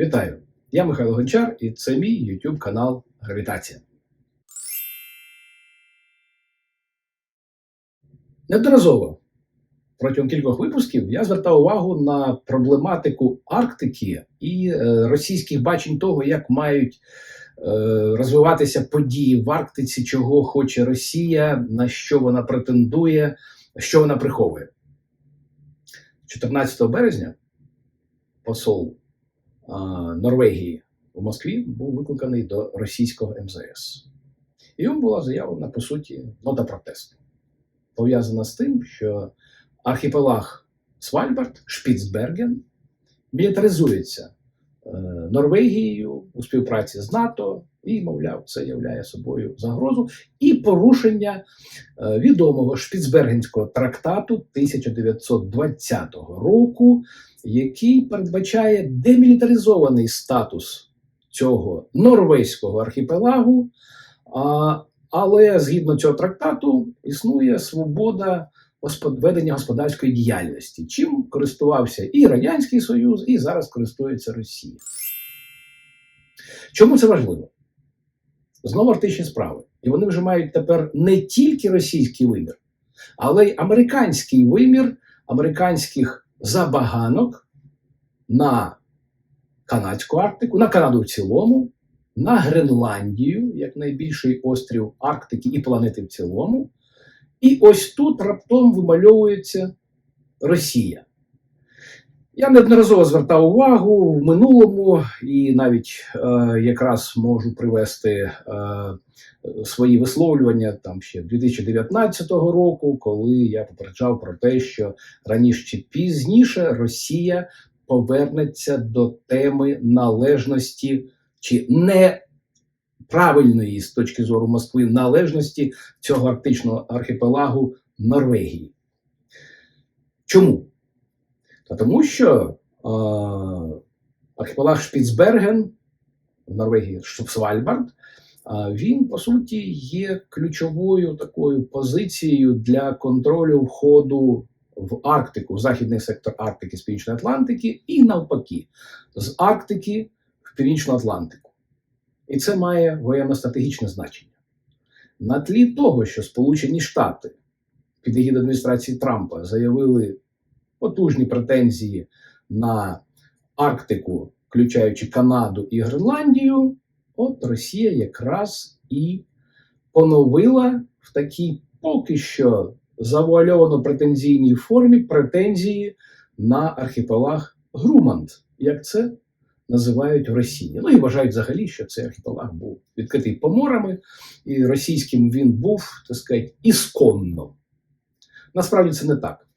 Вітаю! Я Михайло Гончар, і це мій YouTube канал Гравітація. Неодноразово протягом кількох випусків я звертав увагу на проблематику Арктики і е, російських бачень того, як мають е, розвиватися події в Арктиці, чого хоче Росія, на що вона претендує, що вона приховує. 14 березня посол Норвегії у Москві був викликаний до російського МЗС. І йому була заявлена, по суті, нота протесту. Пов'язана з тим, що архіпелаг Свальбард, Шпіцберген мілітаризується е, Норвегією у співпраці з НАТО, і, мовляв, це являє собою загрозу і порушення е, відомого Шпіцбергенського трактату 1920 року, який передбачає демілітаризований статус цього норвезького архіпелагу. Але згідно цього трактату існує свобода ведення господарської діяльності, чим користувався і Радянський Союз, і зараз користується Росія. Чому це важливо? Знову арктичні справи. І вони вже мають тепер не тільки російський вимір, але й американський вимір американських забаганок на канадську Арктику, на Канаду в цілому, на Гренландію, як найбільший острів Арктики і планети в цілому. І ось тут раптом вимальовується Росія. Я неодноразово звертав увагу в минулому і навіть е, якраз можу привести е, свої висловлювання там ще 2019 року, коли я попереджав про те, що раніше чи пізніше Росія повернеться до теми належності чи неправильної з точки зору Москви належності цього арктичного архіпелагу Норвегії. Чому? Та тому що е, архіпелаг Шпіцберген в Норвегії Свальбард, е, він по суті є ключовою такою позицією для контролю входу в Арктику, в західний сектор Арктики з Північної Атлантики, і навпаки, з Арктики в Північну Атлантику. І це має воєнно-стратегічне значення. На тлі того, що Сполучені Штати під егідою адміністрації Трампа заявили потужні претензії на Арктику, включаючи Канаду і Гренландію, от Росія якраз і поновила в такій поки що завуальовано претензійній формі претензії на архіпелаг Груманд, як це називають в Росії. Ну і вважають взагалі, що цей архіпелаг був відкритий поморами, і російським він був, так сказати, ісконно. Насправді це не так.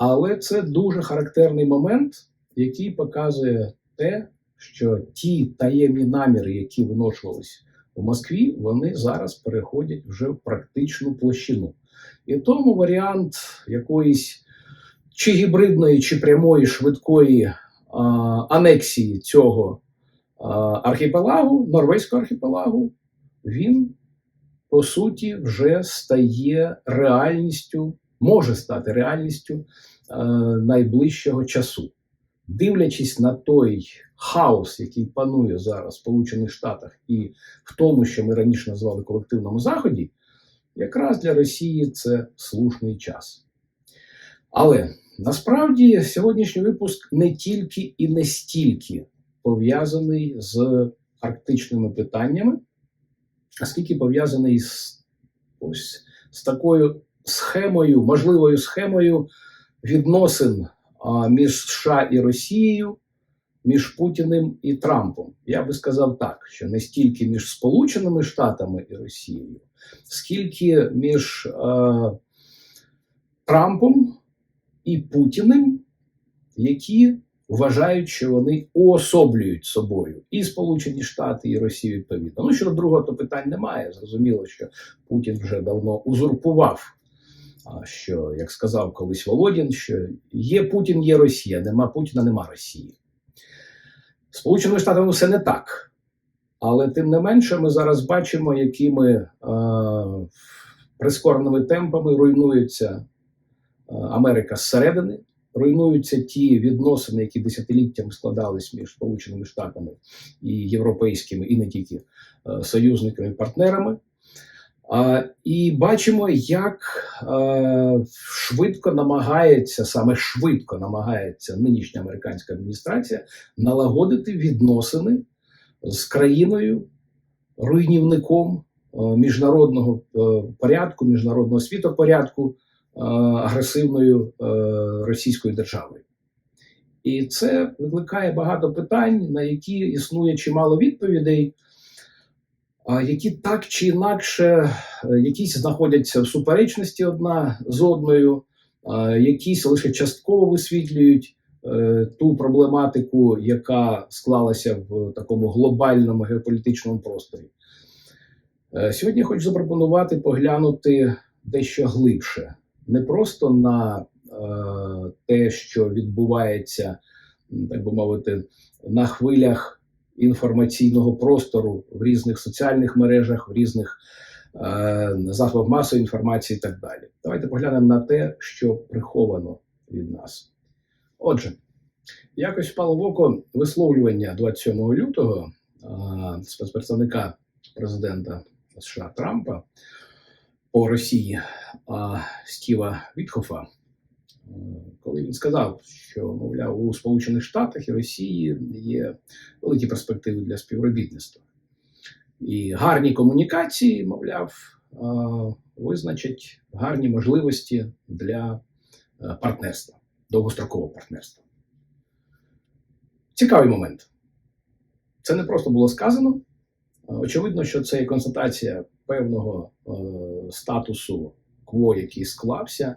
Але це дуже характерний момент, який показує те, що ті таємні наміри, які виношувались у Москві, вони зараз переходять вже в практичну площину. І тому варіант якоїсь чи гібридної, чи прямої швидкої а, анексії цього а, архіпелагу, норвезького архіпелагу, він по суті вже стає реальністю, може стати реальністю найближчого часу. Дивлячись на той хаос, який панує зараз в Сполучених Штатах, і в тому, що ми раніше назвали колективному заході, якраз для Росії це слушний час. Але насправді сьогоднішній випуск не тільки і не стільки пов'язаний з арктичними питаннями, а скільки пов'язаний з, ось, з такою схемою, можливою схемою відносин між США і Росією, між Путіним і Трампом. Я би сказав так, що не стільки між Сполученими Штатами і Росією, скільки між е, Трампом і Путіним, які вважають, що вони уособлюють собою і Сполучені Штати, і Росію відповідно. Ну щодо другого, то питань немає. Зрозуміло, що Путін вже давно узурпував. Що, як сказав колись Володін, що є Путін, є Росія, нема Путіна, нема Росії. Сполученими Штатами все не так. Але тим не менше, ми зараз бачимо, якими е, прискореними темпами руйнується е, Америка зсередини, руйнуються ті відносини, які десятиліттями складались між Сполученими Штатами і європейськими, і не тільки е, союзниками і партнерами. І бачимо, як е, швидко намагається, саме швидко намагається нинішня американська адміністрація налагодити відносини з країною, руйнівником е, міжнародного е, порядку, міжнародного світопорядку, агресивною російською державою. І це викликає багато питань, на які існує чимало відповідей які так чи інакше е, якісь знаходяться в суперечності одна з одною, якісь лише частково висвітлюють е, ту проблематику, яка склалася в такому глобальному геополітичному просторі. Е, Сьогодні хочу запропонувати поглянути дещо глибше, не просто на те, що відбувається, так би мовити, на хвилях інформаційного простору в різних соціальних мережах, в різних е, засобах масової інформації і так далі. Давайте поглянемо на те, що приховано від нас. Отже, якось впало в око висловлювання 27 лютого е, спецпредставника президента США Трампа по Росії е, Стіва Вітхофа. Коли він сказав, що мовляв у Сполучених Штатах і Росії є великі перспективи для співробітництва, і гарні комунікації, мовляв, визначать гарні можливості для е, партнерства, довгострокового партнерства. Цікавий момент. Це не просто було сказано. Е, Очевидно, що це є констатація певного е, статусу кво, який склався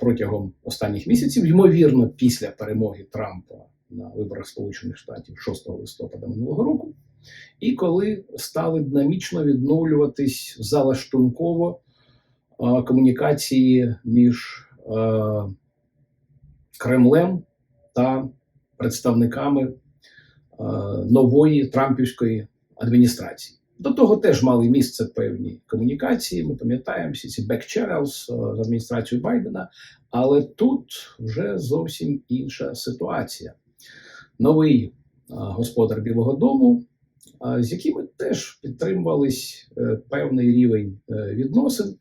протягом останніх місяців, ймовірно, після перемоги Трампа на виборах Сполучених Штатів 6 листопада минулого року, і коли стали динамічно відновлюватись залаштунково е, комунікації між е, Кремлем та представниками е, нової Трампівської адміністрації. До того теж мали місце певні комунікації. Ми пам'ятаємо всі ці е, з адміністрацією Байдена, але тут вже зовсім інша ситуація. Новий е, господар Білого Дому, е, з якими теж підтримувались е, певний рівень відносин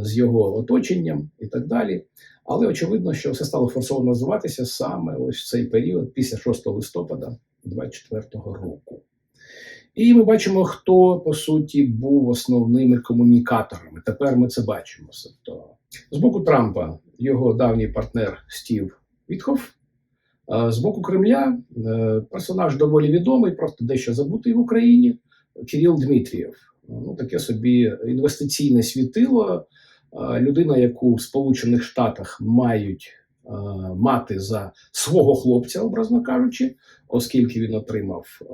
з його оточенням і так далі. Але очевидно, що все стало форсово називатися саме ось в цей період після 6 листопада 2024 року. І ми бачимо, хто по суті був основними комунікаторами. Тепер ми це бачимо. Тобто, з боку Трампа його давній партнер Стів Вітхоф. З боку Кремля е, персонаж доволі відомий, просто дещо забутий в Україні. Кирил Дмитрієв. Ну, таке собі інвестиційне світило. Людина, яку в Сполучених Штатах мають мати за свого хлопця, образно кажучи, оскільки він отримав е,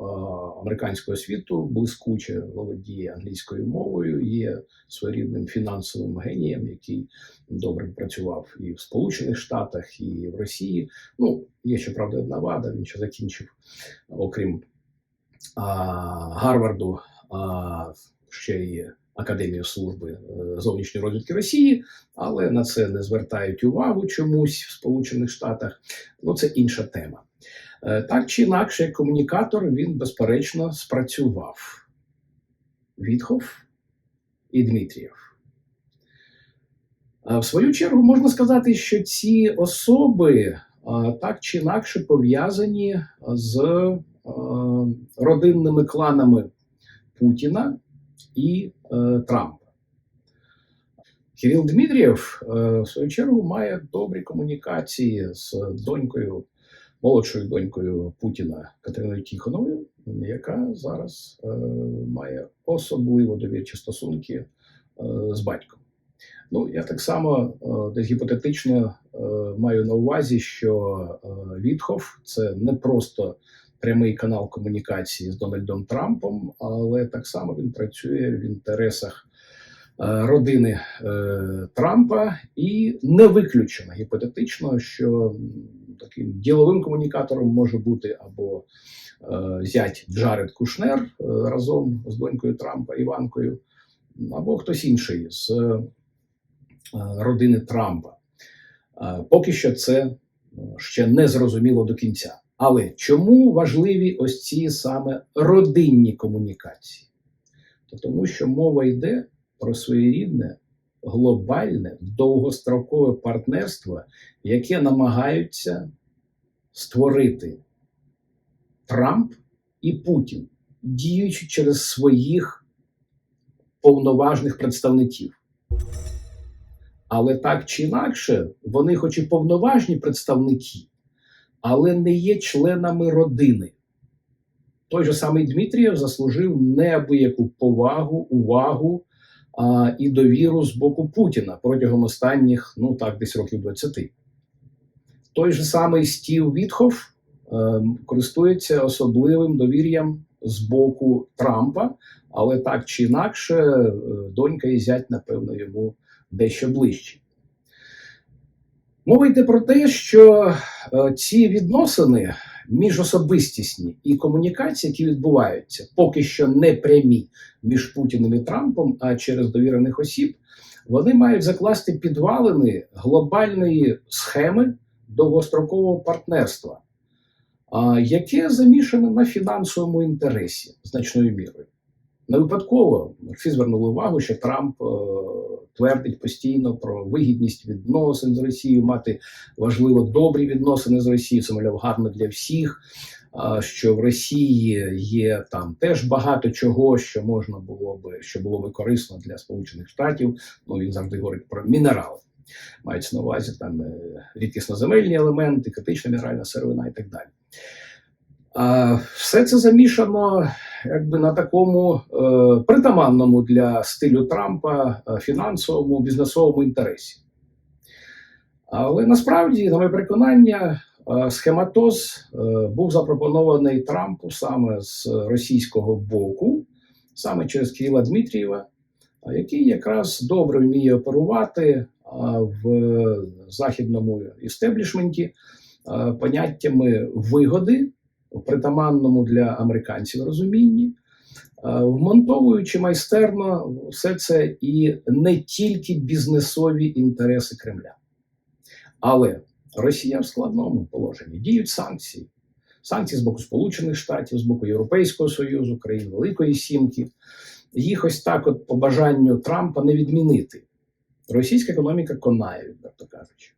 американську освіту, блискуче володіє англійською мовою, є своєрідним фінансовим генієм, який добре працював і в Сполучених Штатах, і в Росії. Ну, є ще правда одна вада. Він ще закінчив, окрім а, Гарварду, а, ще й Академію служби е, зовнішньої розвідки Росії, але на це не звертають увагу чомусь в Сполучених Штатах. Ну, це інша тема. Е, Так чи інакше, як комунікатор він безперечно спрацював. Вітхов і Дмитрієв. Е, В свою чергу можна сказати, що ці особи так чи інакше пов'язані з родинними кланами Путіна і е, Трампа. Кирил Дмитрієв, е, в свою чергу, має добрі комунікації з донькою, молодшою донькою Путіна Катериною Тіхоновою, яка зараз е, має особливо довірчі стосунки е, з батьком. Ну, я так само е, десь гіпотетично е, маю на увазі, що е, Вітхов це не просто прямий канал комунікації з Дональдом Трампом, але так само він працює в інтересах е, родини е, Трампа, і не виключено гіпотетично, що таким діловим комунікатором може бути або е, зять Джаред Кушнер разом з донькою Трампа Іванкою, або хтось інший з родини Трампа. Поки що це ще не зрозуміло до кінця. Але чому важливі ось ці саме родинні комунікації? Та тому що мова йде про своєрідне глобальне довгострокове партнерство, яке намагаються створити Трамп і Путін, діючи через своїх повноважних представників. Але так чи інакше, вони, хоч і повноважні представники, але не є членами родини. Той же самий Дмитрієв заслужив неабияку повагу, увагу а, і довіру з боку Путіна протягом останніх, ну так, десь років 20. Той же самий Стів Вітхоф е, користується особливим довір'ям з боку Трампа, але так чи інакше, е, донька і зять, напевно, йому дещо ближче. Мова йде про те, що е, ці відносини міжособистісні і комунікації, які відбуваються, поки що не прямі між Путіним і Трампом, а через довірених осіб, вони мають закласти підвалини глобальної схеми довгострокового партнерства, яке замішане на фінансовому інтересі значною мірою. Не випадково всі звернули увагу, що Трамп е, твердить постійно про вигідність відносин з Росією, мати важливо добрі відносини з Росією, це мовляв гарно для всіх. Що в Росії є там теж багато чого, що можна було би, що було би корисно для Сполучених Штатів. Ну він завжди говорить про мінерали. Мається на увазі там е, рідкісноземельні елементи, критична мінеральна сировина і так далі. Все це замішано якби на такому е, притаманному для стилю Трампа е, фінансовому бізнесовому інтересі. Але насправді, на моє переконання, е, схематоз е, був запропонований Трампу саме з російського боку, саме через Кирила Дмитрієва, який якраз добре вміє оперувати в західному істеблішменті поняттями вигоди притаманному для американців розумінні, вмонтовуючи майстерно все це і не тільки бізнесові інтереси Кремля. Але Росія в складному положенні діють санкції. Санкції з боку Сполучених Штатів, з боку Європейського Союзу, країн Великої Сімки. Їх ось так, от по бажанню Трампа, не відмінити. Російська економіка конає, відверто кажучи.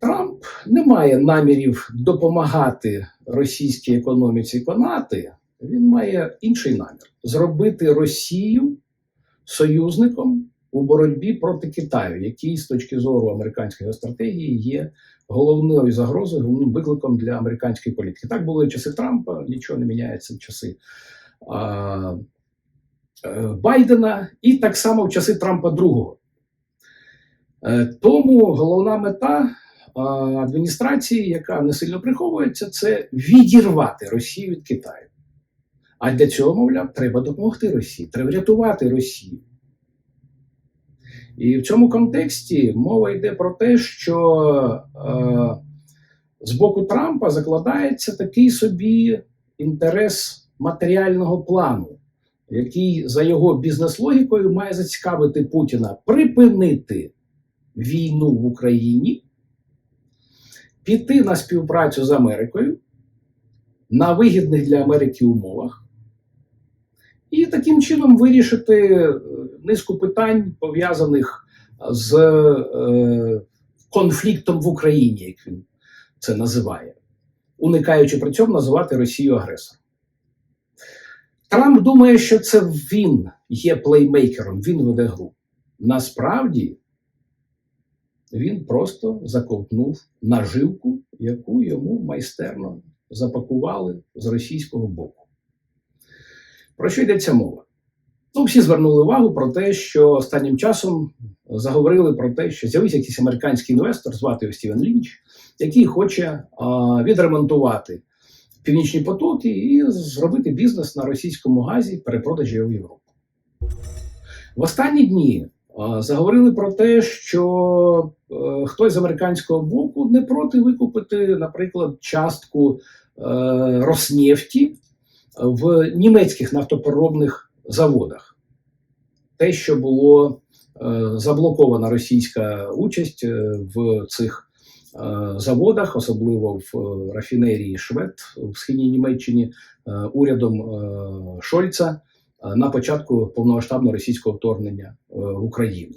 Трамп не має намірів допомагати російській економіці конати. Він має інший намір зробити Росію союзником у боротьбі проти Китаю, який з точки зору американської стратегії є головною загрозою, головним викликом для американської політики. Так було і часи Трампа, нічого не міняється в часи а, е, Байдена, і так само в часи Трампа другого. Е, Тому головна мета адміністрації, яка не сильно приховується, це відірвати Росію від Китаю. А для цього, мовляв, треба допомогти Росії, треба рятувати Росію. І в цьому контексті мова йде про те, що е, з боку Трампа закладається такий собі інтерес матеріального плану, який за його бізнес-логікою має зацікавити Путіна припинити війну в Україні, піти на співпрацю з Америкою на вигідних для Америки умовах. І таким чином вирішити е, низку питань, пов'язаних з е, конфліктом в Україні, як він це називає, уникаючи при цьому називати Росію агресором. Трамп думає, що це він є плеймейкером, він веде гру. Насправді він просто заковтнув наживку, яку йому майстерно запакували з російського боку. Про що йдеться мова? Ну, всі звернули увагу про те, що останнім часом заговорили про те, що з'явився якийсь американський інвестор, звати його Стівен Лінч, який хоче а, відремонтувати північні потоки і зробити бізнес на російському газі, перепродажі його в Європу. В останні дні заговорили про те, що е, хтось з американського боку не проти викупити, наприклад, частку е, Роснефті в німецьких нафтопереробних заводах. Те, що було заблокована російська участь е, в цих е, заводах, особливо в е, рафінерії Швед в східній Німеччині, е, урядом е, Шольца е, на початку повномасштабного російського вторгнення е, в Україну.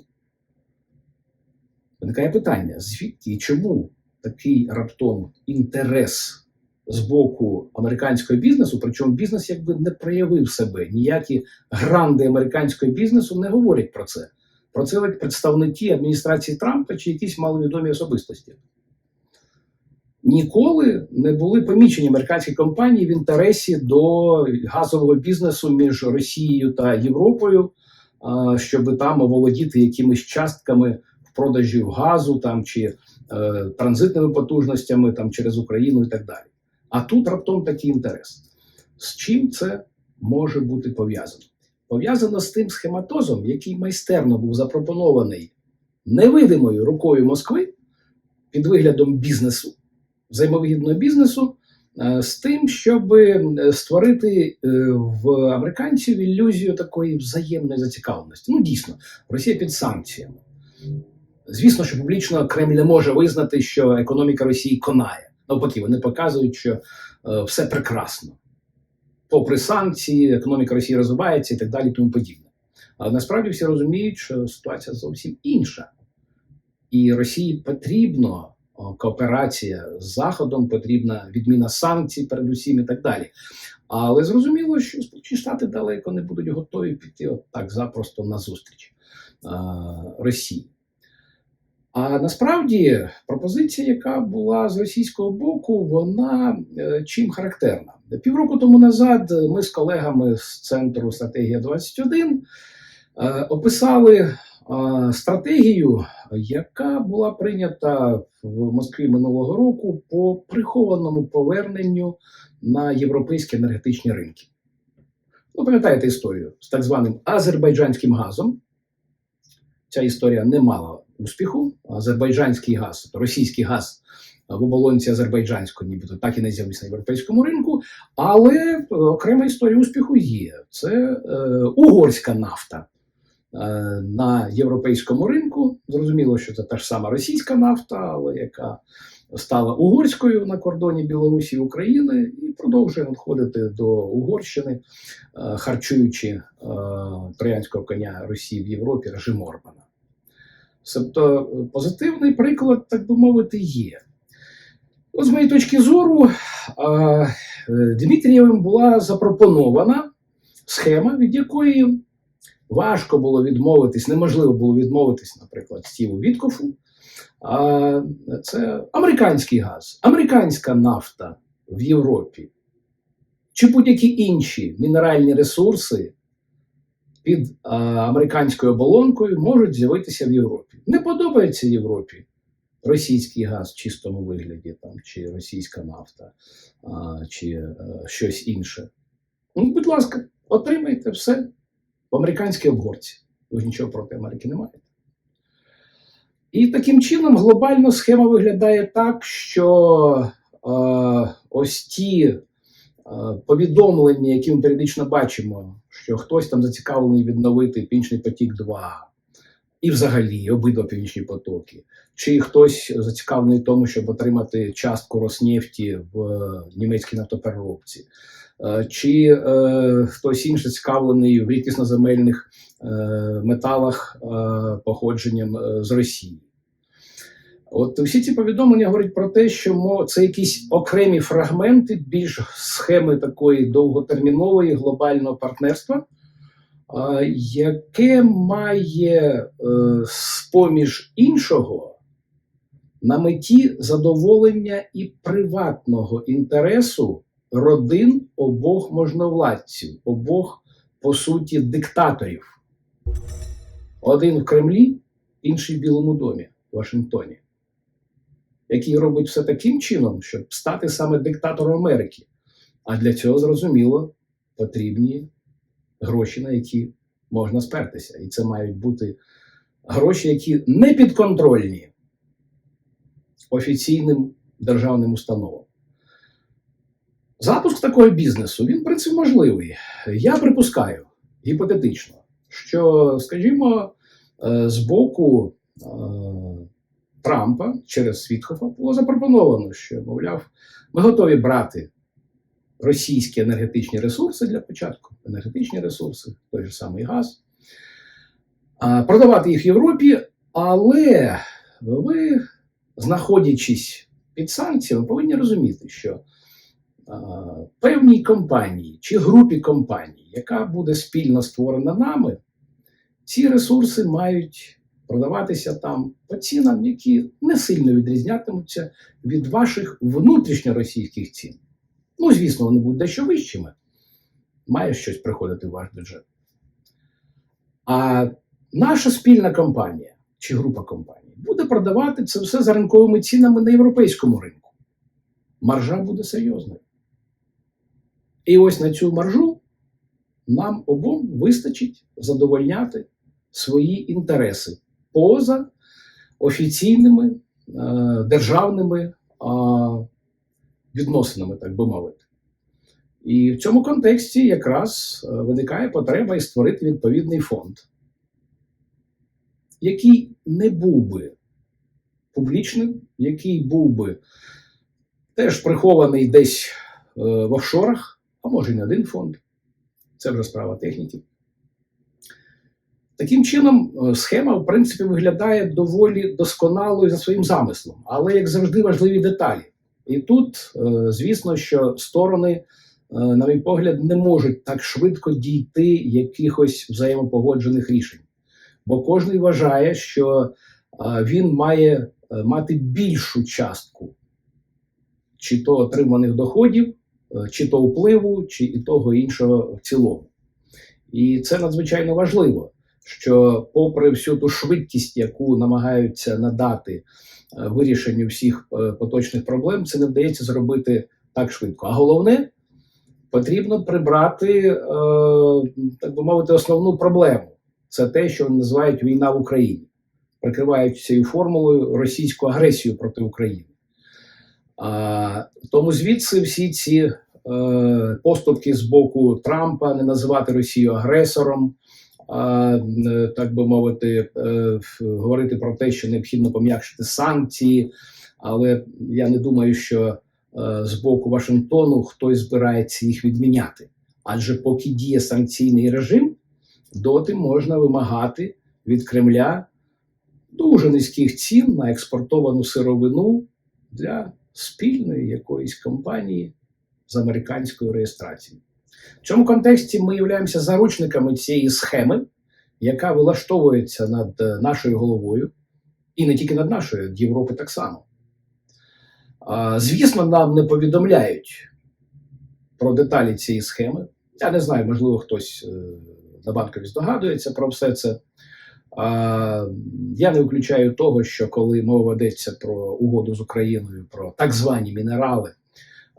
Виникає питання: звідки і чому такий раптом інтерес з боку американського бізнесу, причому бізнес якби не проявив себе. Ніякі гранди американського бізнесу не говорять про це. Про це представники адміністрації Трампа чи якісь маловідомі особистості. Ніколи не були помічені американські компанії в інтересі до газового бізнесу між Росією та Європою, щоб там оволодіти якимись частками в продажі газу там чи е, транзитними потужностями там через Україну і так далі. А тут раптом такий інтерес. З чим це може бути пов'язано? Пов'язано з тим схематозом, який майстерно був запропонований невидимою рукою Москви під виглядом бізнесу, взаємовигідного бізнесу, е, з тим, щоб е, створити е, в американців ілюзію такої взаємної зацікавленості. Ну, дійсно, Росія під санкціями. Звісно, що публічно Кремль не може визнати, що економіка Росії конає. Навпаки, вони показують, що все прекрасно. Попри санкції, економіка Росії розвивається і так далі, тому подібне. Але насправді всі розуміють, що ситуація зовсім інша. І Росії потрібна о, кооперація з Заходом, потрібна відміна санкцій, передусім і так далі. Але зрозуміло, що Сполучені Штати далеко не будуть готові піти от так запросто на зустріч Росії. А насправді пропозиція, яка була з російського боку, вона е, чим характерна. Півроку тому назад ми з колегами з центру стратегія 21 е, описали е, стратегію, яка була прийнята в Москві минулого року по прихованому поверненню на європейські енергетичні ринки. Ви пам'ятаєте історію з так званим азербайджанським газом. Ця історія не мала успіху. Азербайджанський газ, тобто російський газ в оболонці азербайджанського, нібито так і не з'явився на європейському ринку. Але е, окрема історія успіху є. Це е, угорська нафта на європейському ринку. Зрозуміло, що це та ж сама російська нафта, але яка стала угорською на кордоні Білорусі і України і продовжує надходити до Угорщини, е, харчуючи е, троянського коня Росії в Європі режим Орбана. Тобто позитивний приклад, так би мовити, є. От з моєї точки зору, Дмитрієвим була запропонована схема, від якої важко було відмовитись, неможливо було відмовитись, наприклад, Стіву Віткофу. Це американський газ, американська нафта в Європі, чи будь-які інші мінеральні ресурси під а, американською оболонкою можуть з'явитися в Європі. Не подобається Європі російський газ в чистому вигляді, там, чи російська нафта, а, чи а, е, щось інше. Ну, будь ласка, отримайте все в американській обгорці. Ви нічого проти Америки не маєте. І таким чином глобально схема виглядає так, що е, ось ті Е, повідомлення, які ми періодично бачимо, що хтось там зацікавлений відновити Пінчний потік 2 і взагалі обидва північні потоки, чи хтось зацікавлений в тому, щоб отримати частку Роснефті в е, німецькій нафтопереробці, е, чи е, хтось інший зацікавлений в рідкісноземельних е, металах е, походженням е, з Росії. От всі ці повідомлення говорять про те, що це якісь окремі фрагменти більш схеми такої довготермінової глобального партнерства, яке має е, з-поміж іншого на меті задоволення і приватного інтересу родин обох можновладців, обох, по суті, диктаторів. Один в Кремлі, інший в Білому домі в Вашингтоні який робить все таким чином, щоб стати саме диктатором Америки. А для цього зрозуміло потрібні гроші, на які можна спертися. І це мають бути гроші, які не підконтрольні офіційним державним установам. Запуск такого бізнесу він в принципі можливий. Я припускаю гіпотетично, що, скажімо, е, з боку е, Трампа через Світхофа було запропоновано, що, мовляв, ми готові брати російські енергетичні ресурси для початку, енергетичні ресурси, той же самий газ, продавати їх Європі, але ви, знаходячись під санкціями, повинні розуміти, що певній компанії чи групі компаній, яка буде спільно створена нами, ці ресурси мають продаватися там по цінам, які не сильно відрізнятимуться від ваших внутрішньоросійських цін. Ну, звісно, вони будуть дещо вищими. Має щось приходити в ваш бюджет. А наша спільна компанія чи група компаній буде продавати це все за ринковими цінами на європейському ринку. Маржа буде серйозною. І ось на цю маржу нам обом вистачить задовольняти свої інтереси поза офіційними е, державними відносинами, так би мовити. І в цьому контексті якраз е, виникає потреба і створити відповідний фонд, який не був би публічним, який був би теж прихований десь е, в офшорах, а може й не один фонд. Це вже справа техніки. Таким чином, е, схема, в принципі, виглядає доволі досконалою за своїм замислом, але, як завжди, важливі деталі. І тут, е, звісно, що сторони, е, на мій погляд, не можуть так швидко дійти якихось взаємопогоджених рішень. Бо кожен вважає, що е, він має мати більшу частку чи то отриманих доходів, чи то впливу, чи і того іншого в цілому. І це надзвичайно важливо, що, попри всю ту швидкість, яку намагаються надати е, вирішенню всіх е, поточних проблем, це не вдається зробити так швидко. А головне, потрібно прибрати, е, так би мовити, основну проблему. Це те, що називають війна в Україні, прикривають цією формулою російську агресію проти України. Тому звідси всі ці поступки з боку Трампа не називати Росію агресором, е, так би мовити, е, говорити про те, що необхідно пом'якшити санкції. Але я не думаю, що е, з боку Вашингтону хтось збирається їх відміняти. Адже поки діє санкційний режим, доти можна вимагати від Кремля дуже низьких цін на експортовану сировину для спільної якоїсь компанії з американською реєстрацією. В цьому контексті ми являємося заручниками цієї схеми, яка вилаштовується над е, нашою головою, і не тільки над нашою, над Європи так само. Звісно, нам не повідомляють про деталі цієї схеми. Я не знаю, можливо, хтось е, на банкові здогадується про все це. Я не виключаю того, що коли мова ведеться про угоду з Україною, про так звані мінерали,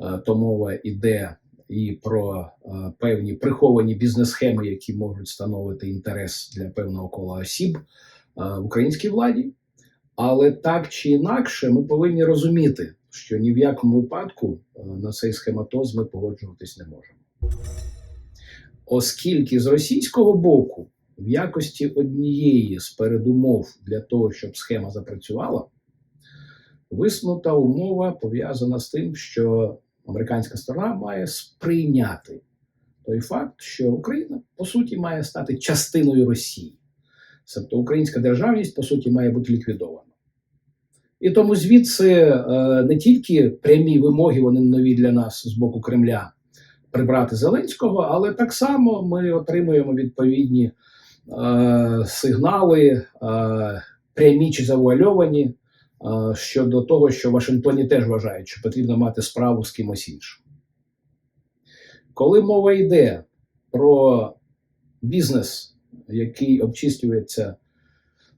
е, то мова йде і про е, певні приховані бізнес-схеми, які можуть становити інтерес для певного кола осіб е, в українській владі. Але так чи інакше, ми повинні розуміти, що ні в якому випадку е, на цей схематоз ми погоджуватись не можемо. Оскільки з російського боку, в якості однієї з передумов для того, щоб схема запрацювала, висунута умова пов'язана з тим, що американська сторона має сприйняти той факт, що Україна по суті має стати частиною Росії. Тобто українська державність по суті має бути ліквідована. І тому звідси е, не тільки прямі вимоги, вони нові для нас з боку Кремля прибрати Зеленського, але так само ми отримуємо відповідні е, сигнали, е, прямі чи завуальовані, щодо того, що в Вашингтоні теж вважають, що потрібно мати справу з кимось іншим. Коли мова йде про бізнес, який обчислюється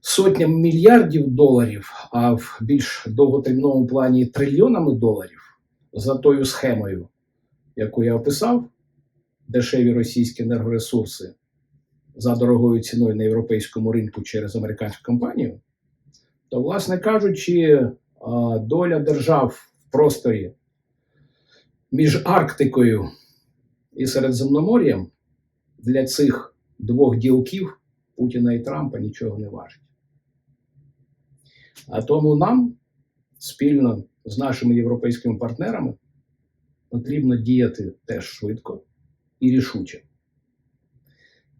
сотнями мільярдів доларів, а в більш довготерміновому плані трильйонами доларів за тою схемою, яку я описав, дешеві російські енергоресурси за дорогою ціною на європейському ринку через американську компанію, то, власне кажучи, доля держав в просторі між Арктикою і Середземномор'ям для цих двох ділків Путіна і Трампа нічого не важить. А тому нам спільно з нашими європейськими партнерами потрібно діяти теж швидко і рішуче.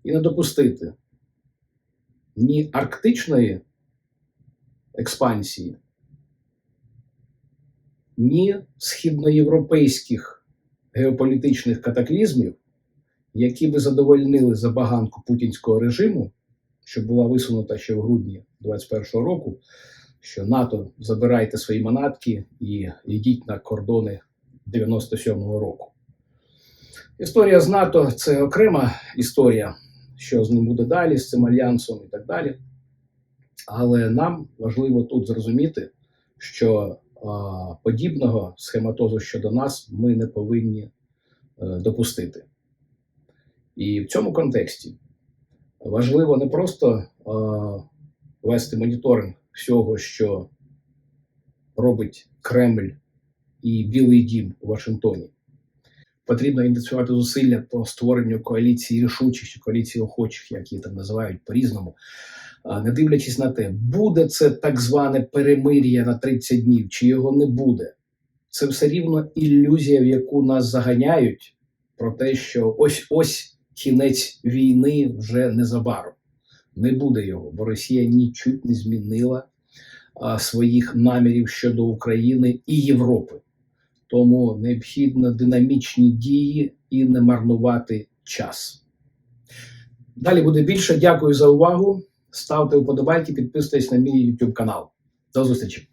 І не допустити ні арктичної експансії, ні східноєвропейських геополітичних катаклізмів, які би задовольнили забаганку путінського режиму, що була висунута ще в грудні 2021 року, що НАТО забирайте свої манатки і йдіть на кордони 97-го року. Історія з НАТО це окрема історія, що з ним буде далі, з цим альянсом і так далі. Але нам важливо тут зрозуміти, що а, подібного схематозу щодо нас ми не повинні е, допустити. І в цьому контексті важливо не просто а, вести моніторинг всього, що робить Кремль і Білий Дім у Вашингтоні. Потрібно ініціювати зусилля по створенню коаліції рішучих чи коаліції охочих, як її там називають по-різному, не дивлячись на те, буде це так зване перемир'я на 30 днів, чи його не буде. Це все рівно ілюзія, в яку нас заганяють, про те, що ось ось кінець війни вже незабаром. Не буде його, бо Росія нічуть не змінила а, своїх намірів щодо України і Європи. Тому необхідно динамічні дії і не марнувати час. Далі буде більше. Дякую за увагу. Ставте вподобайки, підписуйтесь на мій YouTube канал. До зустрічі!